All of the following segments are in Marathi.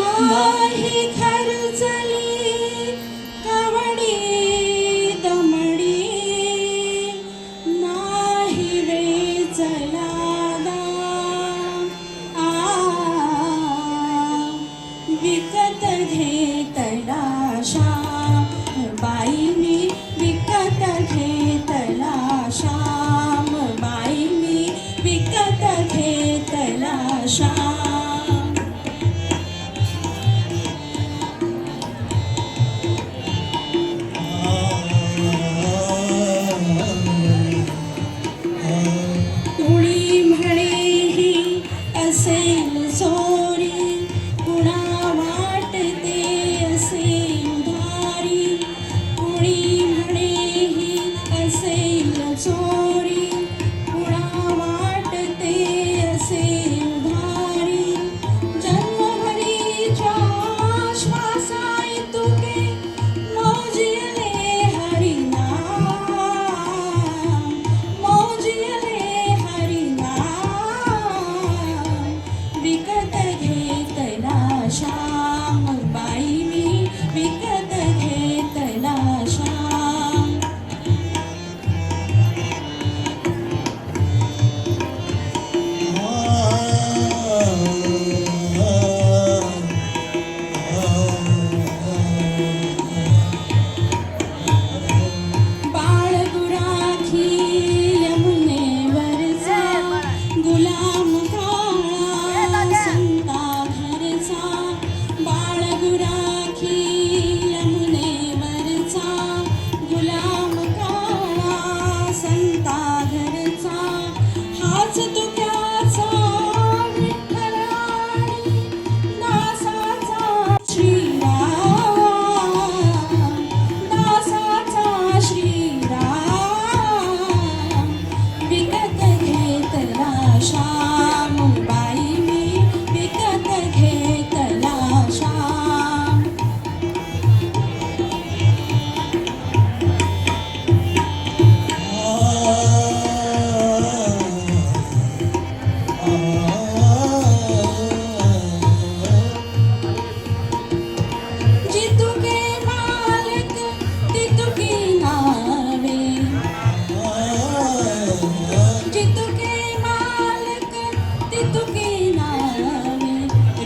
नाही खर्चली कवडी दमडी नाही रे चला विकत घेतला शा बाई मी विकत घेतला श्याम बाई मी विकत घेतला श्याम see.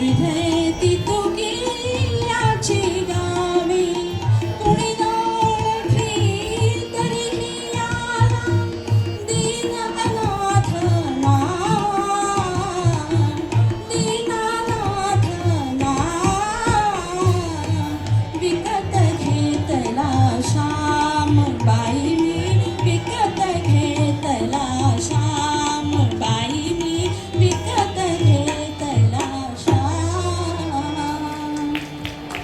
every day.